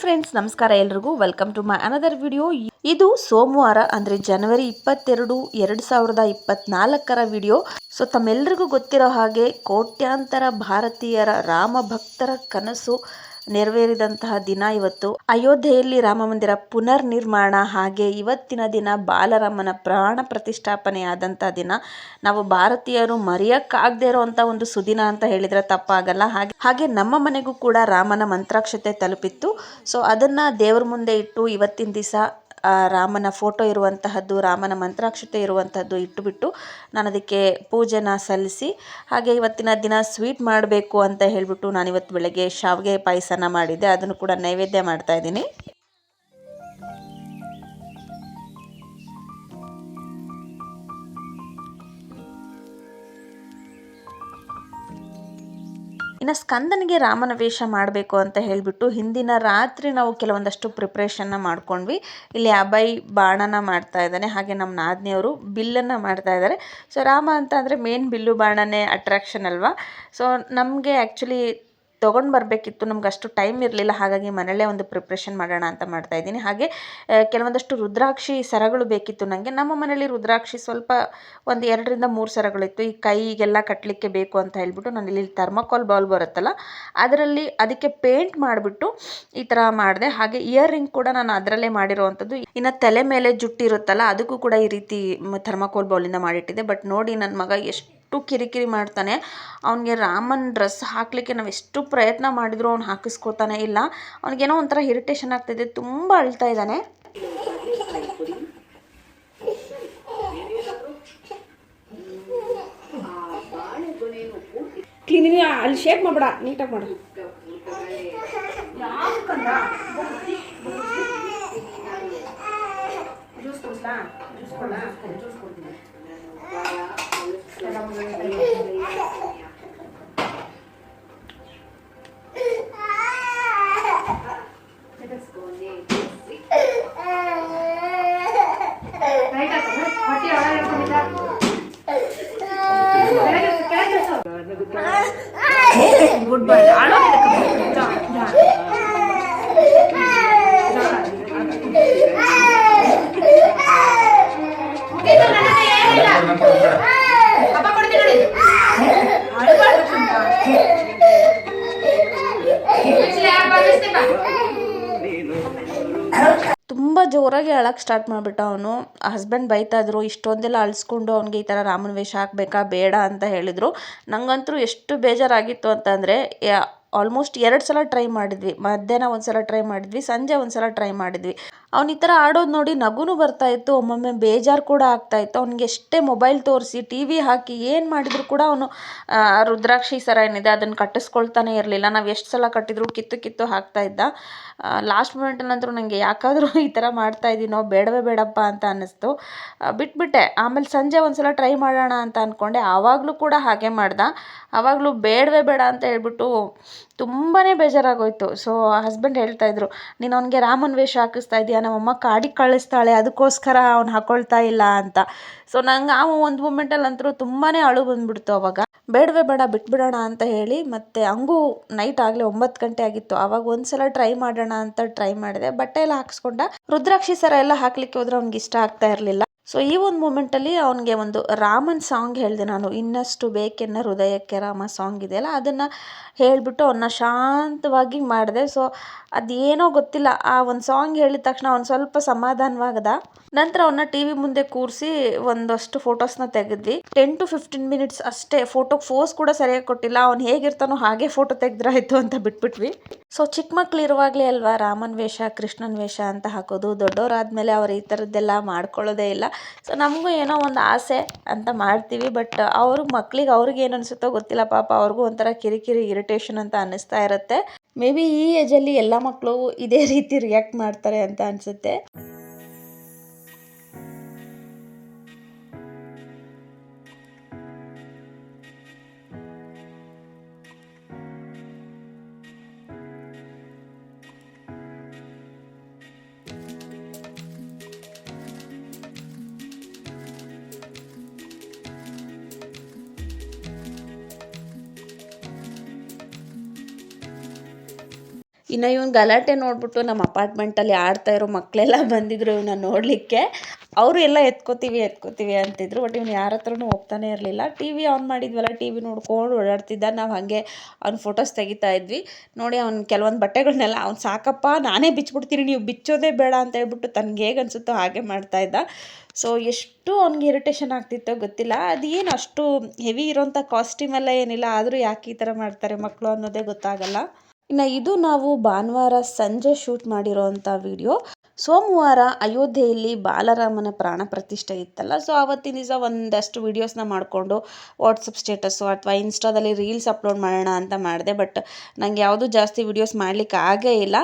Friends ನಮಸ್ಕಾರ ಎಲ್ರಿಗೂ. Welcome to my another video ಇದು ಸೋಮವಾರ, ಅಂದರೆ ಜನವರಿ ಇಪ್ಪತ್ತೆರಡು, ಎರಡು ಸಾವಿರದ ಇಪ್ಪತ್ನಾಲ್ಕರ ವಿಡಿಯೋ ಸೊ ತಮ್ಮೆಲ್ರಿಗೂ ಗೊತ್ತಿರೋ ಹಾಗೆ ಕೋಟ್ಯಾಂತರ ಭಾರತೀಯರ ರಾಮ ಭಕ್ತರ ಕನಸು ನೆರವೇರಿದಂತಹ ದಿನ ಇವತ್ತು. ಅಯೋಧ್ಯೆಯಲ್ಲಿ ರಾಮ ಮಂದಿರ ಪುನರ್ ನಿರ್ಮಾಣ ಹಾಗೆ ಇವತ್ತಿನ ದಿನ ಬಾಲರಾಮನ ಪ್ರಾಣ ಪ್ರತಿಷ್ಠಾಪನೆ ಆದಂತಹ ದಿನ. ನಾವು ಭಾರತೀಯರು ಮರೆಯಕ್ಕಾಗದೇ ಇರುವಂತ ಒಂದು ಸುದಿನ ಅಂತ ಹೇಳಿದ್ರೆ ತಪ್ಪಾಗಲ್ಲ. ಹಾಗೆ ಹಾಗೆ ನಮ್ಮ ಮನೆಗೂ ಕೂಡ ರಾಮನ ಮಂತ್ರಾಕ್ಷತೆ ತಲುಪಿತ್ತು. ಸೊ ಅದನ್ನ ದೇವರ ಮುಂದೆ ಇಟ್ಟು ಇವತ್ತಿನ ದಿವಸ ರಾಮನ ಫೋಟೋ ಇರುವಂತಹದ್ದು, ರಾಮನ ಮಂತ್ರಾಕ್ಷತೆ ಇರುವಂತಹದ್ದು ಇಟ್ಟುಬಿಟ್ಟು ನಾನು ಅದಕ್ಕೆ ಪೂಜೆನ ಸಲ್ಲಿಸಿ, ಹಾಗೆ ಇವತ್ತಿನ ದಿನ ಸ್ವೀಟ್ ಮಾಡಬೇಕು ಅಂತ ಹೇಳಿಬಿಟ್ಟು ನಾನು ಇವತ್ತು ಬೆಳಗ್ಗೆ ಶಾವಿಗೆ ಪಾಯಸನ ಮಾಡಿದ್ದೆ. ಅದನ್ನು ಕೂಡ ನೈವೇದ್ಯ ಮಾಡ್ತಾ ಇದ್ದೀನಿ. ಇನ್ನು ಸ್ಕಂದನಿಗೆ ರಾಮನ ವೇಷ ಮಾಡಬೇಕು ಅಂತ ಹೇಳಿಬಿಟ್ಟು ಹಿಂದಿನ ರಾತ್ರಿ ನಾವು ಕೆಲವೊಂದಷ್ಟು ಪ್ರಿಪ್ರೇಷನ್ನ ಮಾಡ್ಕೊಂಡ್ವಿ. ಇಲ್ಲಿ ಅಭಯ್ ಬಾಣನ ಮಾಡ್ತಾ ಇದ್ದಾನೆ, ಹಾಗೆ ನಮ್ಮ ನಾದಿನಿಯವರು ಬಿಲ್ಲನ್ನು ಮಾಡ್ತಾ ಇದ್ದಾರೆ. ಸೊ ರಾಮ ಅಂತ ಅಂದರೆ ಮೇನ್ ಬಿಲ್ಲು ಬಾಣನೇ ಅಟ್ರಾಕ್ಷನ್ ಅಲ್ವಾ? ಸೊ ನಮಗೆ ಆ್ಯಕ್ಚುಲಿ ತೊಗೊಂಡು ಬರಬೇಕಿತ್ತು, ನಮ್ಗೆ ಅಷ್ಟು ಟೈಮ್ ಇರಲಿಲ್ಲ, ಹಾಗಾಗಿ ಮನೆಯಲ್ಲೇ ಒಂದು ಪ್ರಿಪ್ರೇಷನ್ ಮಾಡೋಣ ಅಂತ ಮಾಡ್ತಾ ಇದ್ದೀನಿ. ಹಾಗೆ ಕೆಲವೊಂದಷ್ಟು ರುದ್ರಾಕ್ಷಿ ಸರಗಳು ಬೇಕಿತ್ತು ನನಗೆ ನಮ್ಮ ಮನೆಯಲ್ಲಿ ರುದ್ರಾಕ್ಷಿ ಸ್ವಲ್ಪ ಒಂದು ಎರಡರಿಂದ ಮೂರು ಸರಗಳಿತ್ತು. ಈ ಕೈಗೆಲ್ಲ ಕಟ್ಟಲಿಕ್ಕೆ ಬೇಕು ಅಂತ ಹೇಳ್ಬಿಟ್ಟು ನಾನು ಇಲ್ಲಿ ಥರ್ಮಕೋಲ್ ಬೌಲ್ ಬರುತ್ತಲ್ಲ, ಅದರಲ್ಲಿ ಅದಕ್ಕೆ ಪೇಂಟ್ ಮಾಡಿಬಿಟ್ಟು ಈ ಥರ ಮಾಡಿದೆ. ಹಾಗೆ ಇಯರ್ ರಿಂಗ್ ಕೂಡ ನಾನು ಅದರಲ್ಲೇ ಮಾಡಿರೋವಂಥದ್ದು. ಇನ್ನು ತಲೆ ಮೇಲೆ ಜುಟ್ಟಿರುತ್ತಲ್ಲ, ಅದಕ್ಕೂ ಕೂಡ ಈ ರೀತಿ ಥರ್ಮಕೋಲ್ ಬೌಲಿಂದ ಮಾಡಿಟ್ಟಿದ್ದೆ. ಬಟ್ ನೋಡಿ ನನ್ನ ಮಗ ಎಷ್ಟು ಎಷ್ಟು ಕಿರಿಕಿರಿ ಮಾಡ್ತಾನೆ. ಅವನಿಗೆ ರಾಮನ್ ಡ್ರೆಸ್ ಹಾಕಲಿಕ್ಕೆ ನಾವು ಎಷ್ಟು ಪ್ರಯತ್ನ ಮಾಡಿದರೂ ಅವ್ನು ಹಾಕಿಸ್ಕೊತಾನೆ ಇಲ್ಲ. ಅವನಿಗೇನೋ ಒಂಥರ ಇರಿಟೇಷನ್ ಆಗ್ತಿದೆ. ತುಂಬ ಅಳ್ತಾ ಇದ್ದಾನೆ. ಕ್ಲೀನ್ ಅಲ್ಲಿ ಶೇಪ್ ಮಾಡ್ಬೇಡ. ನೀಟಾಗಿ ಮಾಡು. ಗುಡ್ ಬಾಯ್ ತುಂಬ ಜೋರಾಗಿ ಅಳಕ್ಕೆ ಸ್ಟಾರ್ಟ್ ಮಾಡಿಬಿಟ್ಟ ಅವನು. ಹಸ್ಬೆಂಡ್ ಬೈತಾ ಇದ್ರು, ಇಷ್ಟೊಂದೆಲ್ಲ ಅಳಿಸ್ಕೊಂಡು ಅವ್ನಿಗೆ ಈ ಥರ ರಾಮನ ವೇಷ ಹಾಕಬೇಕಾ, ಬೇಡ ಅಂತ ಹೇಳಿದರು. ನನಗಂತೂ ಎಷ್ಟು ಬೇಜಾರಾಗಿತ್ತು ಅಂತಂದರೆ ಆಲ್ಮೋಸ್ಟ್ ಎರಡು ಸಲ ಟ್ರೈ ಮಾಡಿದ್ವಿ. ಮಧ್ಯಾಹ್ನ ಒಂದು ಸಲ ಟ್ರೈ ಮಾಡಿದ್ವಿ, ಸಂಜೆ ಒಂದು ಸಲ ಟ್ರೈ ಮಾಡಿದ್ವಿ. ಅವ್ನು ಈ ಥರ ಆಡೋದು ನೋಡಿ ನಗುನು ಬರ್ತಾ ಇತ್ತು. ಒಮ್ಮೊಮ್ಮೆ ಬೇಜಾರು ಕೂಡ ಆಗ್ತಾ ಇತ್ತು. ಅವ್ನಿಗೆ ಎಷ್ಟೇ ಮೊಬೈಲ್ ತೋರಿಸಿ, ಟಿ ವಿ ಹಾಕಿ ಏನು ಮಾಡಿದರೂ ಕೂಡ ಅವನು ರುದ್ರಾಕ್ಷಿ ಸರ ಏನಿದೆ ಅದನ್ನು ಕಟ್ಟಿಸ್ಕೊಳ್ತಾನೆ ಇರಲಿಲ್ಲ. ನಾವು ಎಷ್ಟು ಸಲ ಕಟ್ಟಿದ್ರು ಕಿತ್ತು ಕಿತ್ತು ಹಾಕ್ತಾ ಇದ್ದ. ಲಾಸ್ಟ್ ನಂತರ ನನಗೆ ಯಾಕಾದರೂ ಈ ಥರ ಮಾಡ್ತಾ ಇದ್ದೀನೋ ಬೇಡವೇ ಬೇಡಪ್ಪ ಅಂತ ಅನ್ನಿಸ್ತು. ಬಿಟ್ಬಿಟ್ಟೆ. ಆಮೇಲೆ ಸಂಜೆ ಒಂದು ಸಲ ಟ್ರೈ ಮಾಡೋಣ ಅಂತ ಅಂದ್ಕೊಂಡೆ ಆವಾಗಲೂ ಕೂಡ ಹಾಗೆ ಮಾಡ್ದೆ. ಆವಾಗಲೂ ಬೇಡವೇ ಬೇಡ ಅಂತ ಹೇಳ್ಬಿಟ್ಟು ತುಂಬಾ ಬೇಜಾರಾಗೋಯ್ತು. ಸೊ ಹಸ್ಬೆಂಡ್ ಹೇಳ್ತಾ ಇದ್ರು, ನೀನು ಅವನಿಗೆ ರಾಮನ್ ವೇಷ ಹಾಕಿಸ್ತಾ ಇದೀಯ ನಮ್ಮಮ್ಮ ಕಾಡಿಗೆ ಕಳಿಸ್ತಾಳೆ, ಅದಕ್ಕೋಸ್ಕರ ಅವ್ನು ಹಾಕೊಳ್ತಾ ಇಲ್ಲ ಅಂತ. ಸೊ ನಂಗೆ ಆ ಒಂದು ಮೂಮೆಂಟಲ್ಲಿ ಅಂತೂ ತುಂಬಾ ಅಳು ಬಂದ್ಬಿಡ್ತು ಅವಾಗ. ಬೇಡವೇ ಬೇಡ, ಬಿಟ್ಬಿಡೋಣ ಅಂತ ಹೇಳಿ, ಮತ್ತೆ ಹಂಗೂ ನೈಟ್ ಆಗಲೇ ಒಂಬತ್ತು ಗಂಟೆ ಆಗಿತ್ತು. ಆವಾಗ ಒಂದ್ಸಲ ಟ್ರೈ ಮಾಡೋಣ ಅಂತ ಟ್ರೈ ಮಾಡಿದೆ. ಬಟ್ಟೆ ಎಲ್ಲ ಹಾಕ್ಸ್ಕೊಂಡ. ರುದ್ರಾಕ್ಷಿ ಸರ ಎಲ್ಲ ಹಾಕ್ಲಿಕ್ಕೆ ಹೋದ್ರೆ ಅವ್ನಿಗೆ ಇಷ್ಟ ಆಗ್ತಾ ಇರಲಿಲ್ಲ. ಸೊ ಈ ಒಂದು ಮೂಮೆಂಟಲ್ಲಿ ಅವನಿಗೆ ಒಂದು ರಾಮನ್ ಸಾಂಗ್ ಹೇಳಿದೆ ನಾನು. ಇನ್ನಷ್ಟು ಬೇಕೆನ್ನ ಹೃದಯಕ್ಕೆ ರಾಮ ಸಾಂಗ್ ಇದೆಯಲ್ಲ ಅದನ್ನು ಹೇಳಿಬಿಟ್ಟು ಅವನ್ನ ಶಾಂತವಾಗಿ ಮಾಡಿದೆ. ಸೊ ಅದೇನೋ ಗೊತ್ತಿಲ್ಲ. ಆ ಒಂದು ಸಾಂಗ್ ಹೇಳಿದ ತಕ್ಷಣ ಅವ್ನು ಸ್ವಲ್ಪ ಸಮಾಧಾನವಾಗದ. ನಂತರ ಅವನ್ನ ಟಿ ವಿ ಮುಂದೆ ಕೂರಿಸಿ ಒಂದಷ್ಟು ಫೋಟೋಸ್ನ ತೆಗೆದ್ವಿ. ಟೆನ್ ಟು ಫಿಫ್ಟೀನ್ ಮಿನಿಟ್ಸ್ ಅಷ್ಟೇ. ಫೋಟೋಗೆ ಫೋಸ್ ಕೂಡ ಸರಿಯಾಗಿ ಕೊಟ್ಟಿಲ್ಲ. ಅವ್ನು ಹೇಗಿರ್ತಾನೋ ಹಾಗೆ ಫೋಟೋ ತೆಗೆದ್ರಾಯ್ತು ಅಂತ ಬಿಟ್ಬಿಟ್ವಿ. ಸೊ ಚಿಕ್ಕ ಮಕ್ಳು ಇರುವಾಗಲೇ ಅಲ್ವಾ, ರಾಮನ್ ವೇಷ, ಕೃಷ್ಣನ ವೇಷ ಅಂತ ಹಾಕೋದು ದೊಡ್ಡವರಾದ್ಮೇಲೆ ಅವ್ರು ಈ ಥರದ್ದೆಲ್ಲ ಮಾಡ್ಕೊಳ್ಳೋದೇ ಇಲ್ಲ. ಸೊ ನಮಗೂ ಏನೋ ಒಂದು ಆಸೆ ಅಂತ ಮಾಡ್ತೀವಿ ಬಟ್ ಅವ್ರ ಮಕ್ಳಿಗೆ ಅವ್ರಿಗೆ ಏನು ಅನಿಸುತ್ತೋ ಗೊತ್ತಿಲ್ಲ. ಪಾಪ ಅವ್ರಿಗೂ ಒಂಥರ ಕಿರಿಕಿರಿ ಇರಿಟೇಷನ್ ಅಂತ ಅನ್ನಿಸ್ತಾ ಇರುತ್ತೆ. ಮೇ ಬಿ ಈ ಏಜಲ್ಲಿ ಎಲ್ಲ ಮಕ್ಕಳು ಇದೇ ರೀತಿ ರಿಯಾಕ್ಟ್ ಮಾಡ್ತಾರೆ ಅಂತ ಅನಿಸುತ್ತೆ. ಇನ್ನು ಇವನು ಗಲಾಟೆ ನೋಡ್ಬಿಟ್ಟು ನಮ್ಮ ಅಪಾರ್ಟ್ಮೆಂಟಲ್ಲಿ ಆಡ್ತಾ ಇರೋ ಮಕ್ಕಳೆಲ್ಲ ಬಂದಿದ್ರು ಇವನ್ನ ನೋಡಲಿಕ್ಕೆ. ಅವರು ಎಲ್ಲ ಎತ್ಕೋತೀವಿ ಎತ್ಕೋತೀವಿ ಅಂತಿದ್ರು. ಬಟ್ ಇವನು ಯಾರ ಹತ್ರನೂ ಹೋಗ್ತಾನೆ ಇರಲಿಲ್ಲ. ಟಿ ವಿ ಆನ್ ಮಾಡಿದ್ವಲ್ಲ ಟಿ ವಿ ನೋಡ್ಕೊಂಡು ಓಡಾಡ್ತಿದ್ದ. ನಾವು ಹಾಗೆ ಅವ್ನ ಫೋಟೋಸ್ ತೆಗಿತಾ ಇದ್ವಿ. ನೋಡಿ ಅವ್ನು ಕೆಲವೊಂದು ಬಟ್ಟೆಗಳನ್ನೆಲ್ಲ ಅವ್ನು ಸಾಕಪ್ಪ, ನಾನೇ ಬಿಚ್ಚಿಬಿಡ್ತೀನಿ ನೀವು ಬಿಚ್ಚೋದೇ ಬೇಡ ಅಂತ ಹೇಳ್ಬಿಟ್ಟು ತನಗೆ ಹೇಗೆ ಅನಿಸುತ್ತೋ ಹಾಗೆ ಮಾಡ್ತಾ ಇದ್ದ. ಸೊ ಎಷ್ಟು ಅವ್ನಿಗೆ ಇರಿಟೇಷನ್ ಆಗ್ತಿತ್ತೋ ಗೊತ್ತಿಲ್ಲ. ಅದೇನು ಅಷ್ಟು ಹೆವಿ ಇರೋಂಥ ಕಾಸ್ಟ್ಯೂಮ್ ಎಲ್ಲ ಏನಿಲ್ಲ. ಆದರೂ ಯಾಕೆ ಈ ಥರ ಮಾಡ್ತಾರೆ ಮಕ್ಕಳು ಅನ್ನೋದೇ ಗೊತ್ತಾಗಲ್ಲ. ಇನ್ನು ಇದು ನಾವು ಭಾನುವಾರ ಸಂಜೆ ಶೂಟ್ ಮಾಡಿರೋವಂಥ ವಿಡಿಯೋ. ಸೋಮವಾರ ಅಯೋಧ್ಯೆಯಲ್ಲಿ ಬಾಲರಾಮನ ಪ್ರಾಣ ಪ್ರತಿಷ್ಠೆ ಇತ್ತಲ್ಲ ಸೊ ಆವತ್ತಿನ ದಿವಸ ಒಂದಷ್ಟು ವೀಡಿಯೋಸ್ನ ಮಾಡಿಕೊಂಡು ವಾಟ್ಸಪ್ ಸ್ಟೇಟಸ್ಸು ಅಥವಾ ಇನ್ಸ್ಟಾದಲ್ಲಿ ರೀಲ್ಸ್ ಅಪ್ಲೋಡ್ ಮಾಡೋಣ ಅಂತ ಮಾಡಿದೆ ಬಟ್ ನನಗೆ ಯಾವುದು ಜಾಸ್ತಿ ವೀಡಿಯೋಸ್ ಮಾಡಲಿಕ್ಕೆ ಆಗೇ ಇಲ್ಲ.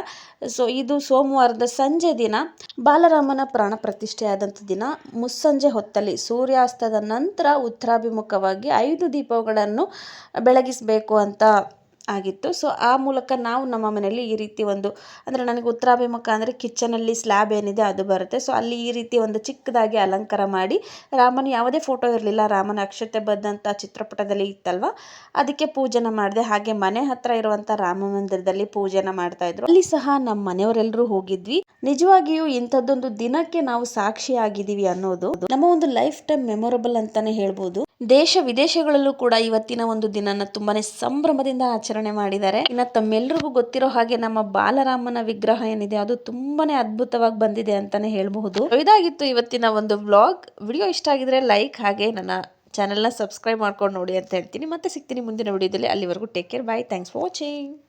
ಸೊ ಇದು ಸೋಮವಾರದ ಸಂಜೆ ದಿನ, ಬಾಲರಾಮನ ಪ್ರಾಣ ಪ್ರತಿಷ್ಠೆ ಆದಂಥ ದಿನ. ಮುಸ್ಸಂಜೆ ಹೊತ್ತಲ್ಲಿ ಸೂರ್ಯಾಸ್ತದ ನಂತರ ಉತ್ತರಾಭಿಮುಖವಾಗಿ ಐದು ದೀಪಗಳನ್ನು ಬೆಳಗಿಸಬೇಕು ಅಂತ ಆಗಿತ್ತು. ಸೊ ಆ ಮೂಲಕ ನಾವು ನಮ್ಮ ಮನೆಯಲ್ಲಿ ಈ ರೀತಿ ಒಂದು, ಅಂದರೆ ನನಗೆ ಉತ್ತರಾಭಿಮುಖ ಅಂದರೆ ಕಿಚನಲ್ಲಿ ಸ್ಲ್ಯಾಬ್ ಏನಿದೆ ಅದು ಬರುತ್ತೆ. ಸೊ ಅಲ್ಲಿ ಈ ರೀತಿ ಒಂದು ಚಿಕ್ಕದಾಗಿ ಅಲಂಕಾರ ಮಾಡಿ, ರಾಮನ ಯಾವುದೇ ಫೋಟೋ ಇರಲಿಲ್ಲ. ರಾಮನ ಅಕ್ಷತೆ ಬದ್ದಂಥ ಚಿತ್ರಪಟದಲ್ಲಿ ಇತ್ತಲ್ವ? ಅದಕ್ಕೆ ಪೂಜೆನ ಮಾಡಿದೆ. ಹಾಗೆ ಮನೆ ಹತ್ರ ಇರುವಂಥ ರಾಮ ಮಂದಿರದಲ್ಲಿ ಪೂಜೆನ ಮಾಡ್ತಾ ಇದ್ರು. ಅಲ್ಲಿ ಸಹ ನಮ್ಮ ಮನೆಯವರೆಲ್ಲರೂ ಹೋಗಿದ್ವಿ. ನಿಜವಾಗಿಯೂ ಇಂಥದ್ದೊಂದು ದಿನಕ್ಕೆ ನಾವು ಸಾಕ್ಷಿ ಆಗಿದ್ದೀವಿ ಅನ್ನೋದು ನಮ್ಮ ಒಂದು ಲೈಫ್ ಟೈಮ್ ಮೆಮೊರಬಲ್ ಅಂತಾನೆ ಹೇಳ್ಬೋದು. ದೇಶ ವಿದೇಶಗಳಲ್ಲೂ ಕೂಡ ಇವತ್ತಿನ ಒಂದು ದಿನನ ತುಂಬಾನೇ ಸಂಭ್ರಮದಿಂದ ಆಚರಣೆ ಮಾಡಿದ್ದಾರೆ. ಇನ್ನ ತಮ್ಮೆಲ್ಲರಿಗೂ ಗೊತ್ತಿರೋ ಹಾಗೆ ನಮ್ಮ ಬಾಲರಾಮನ ವಿಗ್ರಹ ಏನಿದೆ, ಅದು ತುಂಬಾನೇ ಅದ್ಭುತವಾಗಿ ಬಂದಿದೆ ಅಂತಾನೆ ಹೇಳಬಹುದು. ಇದಾಗಿತ್ತು ಇವತ್ತಿನ ಒಂದು ವ್ಲಾಗ್. ವಿಡಿಯೋ ಇಷ್ಟ ಆಗಿದ್ರೆ ಲೈಕ್ ಹಾಗೆ ನನ್ನ ಚಾನೆಲ್ನ ಸಬ್ಸ್ಕ್ರೈಬ್ ಮಾಡ್ಕೊಂಡು ನೋಡಿ ಅಂತ ಹೇಳ್ತೀನಿ. ಮತ್ತೆ ಸಿಗ್ತೀನಿ ಮುಂದಿನ ವಿಡಿಯೋದಲ್ಲಿ. ಅಲ್ಲಿವರೆಗೂ take care. Bye. Thanks for watching.